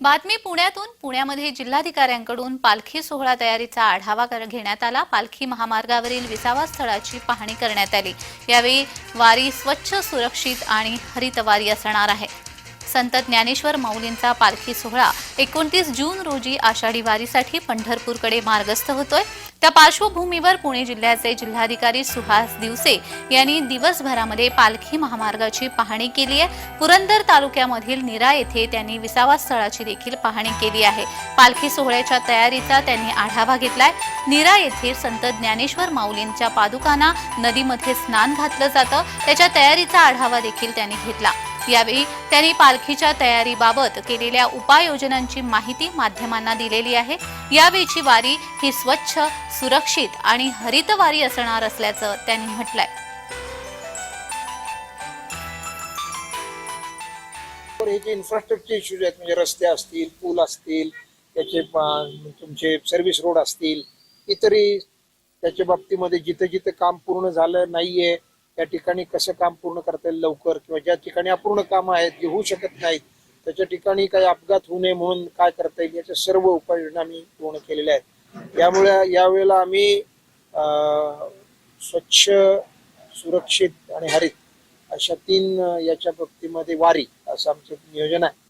बातमी पुण्यातून. पुण्यामध्ये जिल्हाधिकाऱ्यांकडून पालखी सोहळा तयारीचा आढावा कर- घेण्यात आला. पालखी महामार्गावरील विसावा स्थळाची पाहणी करण्यात आली. यावेळी वारी स्वच्छ सुरक्षित आणि हरितवारी असणार आहे. संत ज्ञानेश्वर माऊलींचा पालखी सोहळा एकोणतीस जून रोजी आषाढी वारीसाठी पंढरपूरकडे मार्गस्थ होतोय. त्या पार्श्वभूमीवर पुणे जिल्ह्याचे जिल्हाधिकारी सुहास दिवसे यांनी दिवसभरामध्ये पालखी महामार्गाची पाहणी केली आहे. पुरंदर तालुक्यामधील निरा येथे त्यांनी विसावा स्थळाची देखील पाहणी केली आहे. पालखी सोहळ्याच्या तयारीचा त्यांनी आढावा घेतलाय. निरा येथे संत ज्ञानेश्वर माऊलींच्या पादुकांना नदीमध्ये स्नान घातलं जातं. त्याच्या तयारीचा आढावा देखील त्यांनी घेतला. यावेळी त्यांनी पालखीच्या तयारीबाबत केलेल्या उपाययोजनांची माहिती माध्यमांना दिलेली आहे. यावेळीची वारी ही स्वच्छ सुरक्षित आणि हरित वारी असणार असल्याचं त्यांनी म्हटलंय. हे जे इन्फ्रास्ट्रक्चर इश्यूज आहेत म्हणजे रस्ते असतील पूल असतील त्याचे तुमचे सर्व्हिस रोड असतील इतरही त्याच्या बाबतीमध्ये जिथं जिथं काम पूर्ण झालं नाहीये त्या ठिकाणी कसं काम पूर्ण करता येईल लवकर किंवा ज्या ठिकाणी अपूर्ण कामं आहेत जे होऊ शकत नाहीत त्याच्या ठिकाणी काही अपघात होऊ नये म्हणून काय करता येईल याच्या सर्व उपाययोजना आम्ही पूर्ण केलेल्या आहेत. यामुळे यावेळेला आम्ही स्वच्छ सुरक्षित आणि हरित अशा तीन याच्या बाबतीमध्ये वारी असं आमचं नियोजन आहे.